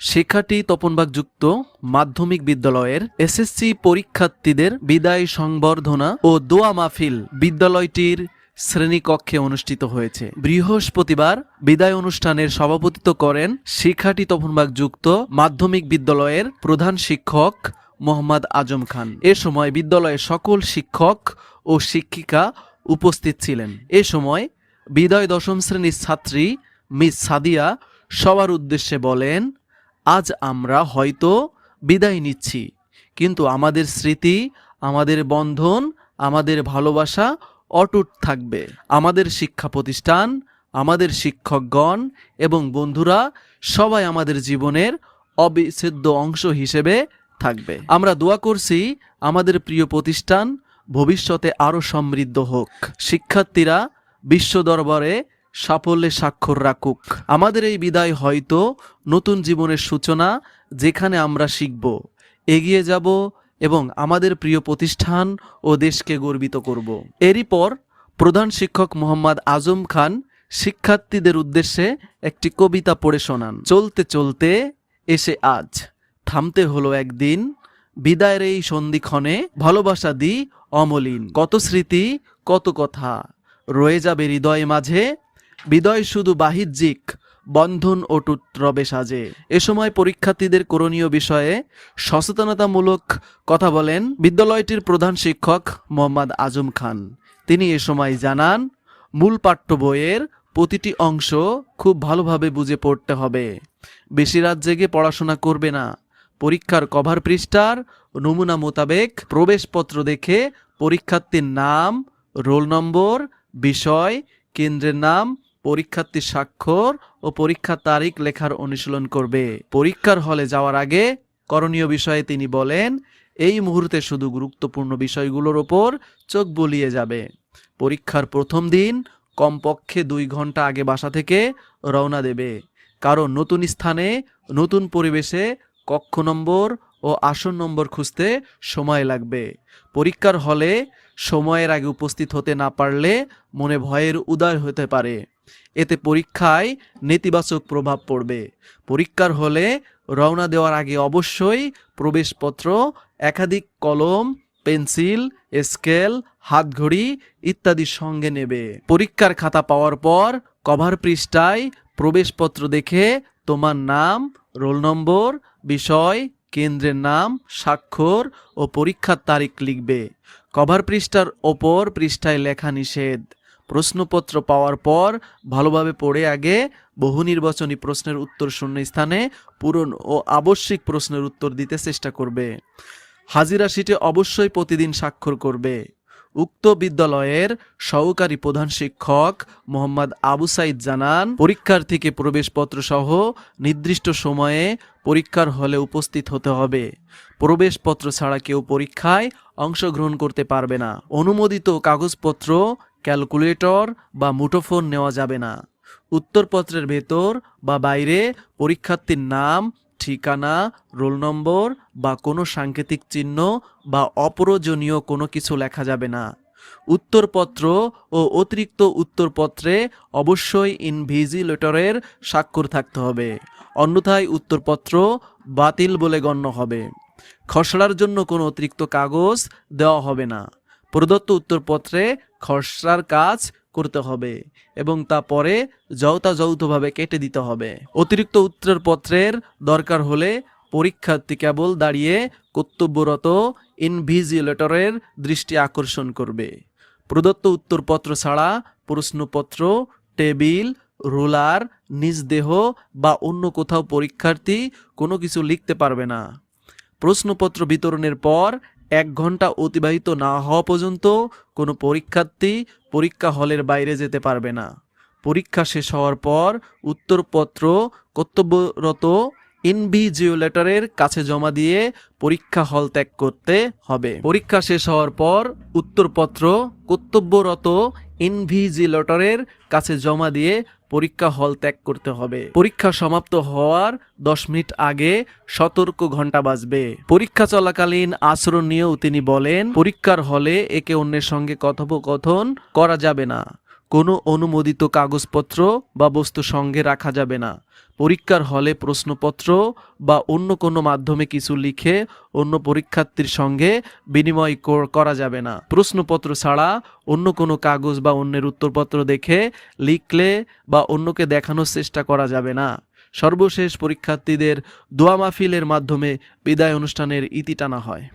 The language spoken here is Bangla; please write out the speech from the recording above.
শিক্ষার্থী তপনবাগযুক্ত মাধ্যমিক বিদ্যালয়ের এসএসসি পরীক্ষার্থীদের বিদায় সংবর্ধনা ও দোয়া মাহফিল বিদ্যালয়টির শ্রেণীকক্ষে অনুষ্ঠিত হয়েছে। বৃহস্পতিবার বিদায় অনুষ্ঠানের সভাপতিত্ব করেন শিক্ষাটি তপনবাগযুক্ত মাধ্যমিক বিদ্যালয়ের প্রধান শিক্ষক মোহাম্মদ আজম খান। এ সময় বিদ্যালয়ের সকল শিক্ষক ও শিক্ষিকা উপস্থিত ছিলেন। এ সময় বিদায় দশম শ্রেণির ছাত্রী মিস সাদিয়া সবার উদ্দেশ্যে বলেন আজ আমরা হয়তো বিদায় নিচ্ছি। কিন্তু আমাদের স্মৃতি, আমাদের বন্ধন, আমাদের ভালোবাসা অটুট থাকবে। আমাদের শিক্ষা প্রতিষ্ঠান, আমাদের শিক্ষকগণ এবং বন্ধুরা সবাই আমাদের জীবনের অবিচ্ছেদ্য অংশ হিসেবে থাকবে। আমরা দোয়া করছি আমাদের প্রিয় প্রতিষ্ঠান ভবিষ্যতে আরও সমৃদ্ধ হোক। শিক্ষার্থীরা বিশ্ব দরবারে সাফল্যে স্বাক্ষর রাখুক। আমাদের এই বিদায় হয়তো নতুন জীবনের সূচনা যেখানে আমরা শিখব, এগিয়ে যাব এবং আমাদের প্রিয় প্রতিষ্ঠান ও দেশকে গর্বিত করব। এরই পর প্রধান শিক্ষক মোহাম্মদ আজম খান শিক্ষার্থীদের উদ্দেশ্যে একটি কবিতা পড়ে শোনান। চলতে চলতে এসে আজ থামতে হলো একদিন, বিদায়ের এই সন্ধিক্ষণে ভালোবাসা দি অমলিন। কত স্মৃতি, কত কথা রয়ে যাবে হৃদয় মাঝে বিদয় শুধু বাহিজ্যিক, বন্ধন অটুট রবে সাজে। এ সময় পরীক্ষার্থীদের করণীয় বিষয়ে সচেতনতামূলক কথা বলেন বিদ্যালয়টির প্রধান শিক্ষক মোহাম্মদ আজম খান। তিনি এ সময় জানান, মূল পাঠ্য বইয়ের প্রতিটি অংশ খুব ভালোভাবে বুঝে পড়তে হবে। বেশি রাত জেগে পড়াশোনা করবে না। পরীক্ষার কভার পৃষ্ঠার নমুনা মোতাবেক প্রবেশপত্র দেখে পরীক্ষার্থীর নাম, রোল নম্বর, বিষয়, কেন্দ্রের নাম পরীক্ষার্থীর স্বাক্ষর ও পরীক্ষার তারিখ লেখার অনুশীলন করবে। পরীক্ষার হলে যাওয়ার আগে করণীয় বিষয়ে তিনি বলেন, এই মুহূর্তে শুধু গুরুত্বপূর্ণ বিষয়গুলোর ওপর চোখ বুলিয়ে যাবে। পরীক্ষার প্রথম দিন কমপক্ষে দুই ঘণ্টা আগে বাসা থেকে রওনা দেবে। কারণ নতুন স্থানে, নতুন পরিবেশে কক্ষ নম্বর ও আসন নম্বর খুঁজতে সময় লাগবে। পরীক্ষার হলে সময়ের আগে উপস্থিত হতে না পারলে মনে ভয়ের উদয় হতে পারে। এতে পরীক্ষায় নেতিবাচক প্রভাব পড়বে। পরীক্ষার হলে রওনা দেওয়ার আগে অবশ্যই প্রবেশপত্র, একাধিক কলম, পেন্সিল, স্কেল, হাতঘড়ি ইত্যাদি সঙ্গে নেবে। পরীক্ষার খাতা পাওয়ার পর কভার পৃষ্ঠায় প্রবেশপত্র দেখে তোমার নাম, রোল নম্বর, বিষয়, কেন্দ্রের নাম, স্বাক্ষর ও পরীক্ষার তারিখ লিখবে। কভার পৃষ্ঠার ওপর পৃষ্ঠায় লেখা নিষেধ। প্রশ্নপত্র পাওয়ার পর ভালোভাবে পড়ে আগে বহু নির্বাচনী প্রশ্নের উত্তর শূন্য স্থানে পূরণ ও আবশ্যিক প্রশ্নের উত্তর দিতে চেষ্টা করবে। হাজিরা শিটে অবশ্যই প্রতিদিন স্বাক্ষর করবে। উক্ত বিদ্যালয়ের সহকারী প্রধান শিক্ষক মোহাম্মদ আবু সাইদ জানান পরীক্ষার্থীকে প্রবেশপত্র সহ নির্দিষ্ট সময়ে পরীক্ষার হলে উপস্থিত হতে হবে। প্রবেশপত্র ছাড়া কেউ পরীক্ষায় অংশগ্রহণ করতে পারবে না। অনুমোদিত কাগজপত্র ক্যালকুলেটর বা মুঠোফোন নেওয়া যাবে না। উত্তরপত্রের ভেতর বা বাইরে পরীক্ষার্থীর নাম, ঠিকানা, রোল নম্বর বা কোনো সাংকেতিক চিহ্ন বা অপ্রয়োজনীয় কোনো কিছু লেখা যাবে না। উত্তরপত্র ও অতিরিক্ত উত্তরপত্রে অবশ্যই ইনভিজিলেটরের স্বাক্ষর থাকতে হবে। অন্যথায় উত্তরপত্র বাতিল বলে গণ্য হবে। খসড়ার জন্য কোনো অতিরিক্ত কাগজ দেওয়া হবে না। প্রদত্ত উত্তরপত্রে খসড়ার কাজ করতে হবে এবং তা পরে যৌতাযৌথভাবে কেটে দিতে হবে। অতিরিক্ত উত্তরপত্রের দরকার হলে পরীক্ষার্থী কেবল দাঁড়িয়ে কর্তব্যরত ইনভিজিলেটরের দৃষ্টি আকর্ষণ করবে। প্রদত্ত উত্তরপত্র ছাড়া প্রশ্নপত্র, টেবিল, রোলার, নিজ দেহ বা অন্য কোথাও পরীক্ষার্থী কোনো কিছু লিখতে পারবে না। প্রশ্নপত্র বিতরণের পর এক ঘণ্টা অতিবাহিত না হওয়া পর্যন্ত কোনো পরীক্ষার্থী পরীক্ষা হলের বাইরে যেতে পারবে না। পরীক্ষা শেষ হওয়ার পর উত্তরপত্র কর্তব্যরত ইনভিজিওলেটরের কাছে জমা দিয়ে পরীক্ষা হল ত্যাগ করতে হবে। পরীক্ষা শেষ হওয়ার পর উত্তরপত্র কর্তব্যরত ইনভিজিলেটরের কাছে জমা দিয়ে পরীক্ষা হল ত্যাগ করতে হবে। পরীক্ষা সমাপ্ত হওয়ার দশ মিনিট আগে সতর্ক ঘণ্টা বাজবে। পরীক্ষা চলাকালীন আচরণ নিয়েও তিনি বলেন, পরীক্ষার হলে একে অন্যের সঙ্গে কথোপকথন করা যাবে না। কোনো অনুমোদিত কাগজপত্র বা বস্তু সঙ্গে রাখা যাবে না। পরীক্ষার হলে প্রশ্নপত্র বা অন্য কোনো মাধ্যমে কিছু লিখে অন্য পরীক্ষার্থীর সঙ্গে বিনিময় করা যাবে না। প্রশ্নপত্র ছাড়া অন্য কোনো কাগজ বা অন্যের উত্তরপত্র দেখে, লিখলে বা অন্যকে দেখানোর চেষ্টা করা যাবে না। সর্বশেষ পরীক্ষার্থীদের দোয়া মাহফিলের মাধ্যমে বিদায় অনুষ্ঠানের ইতি টানা হয়।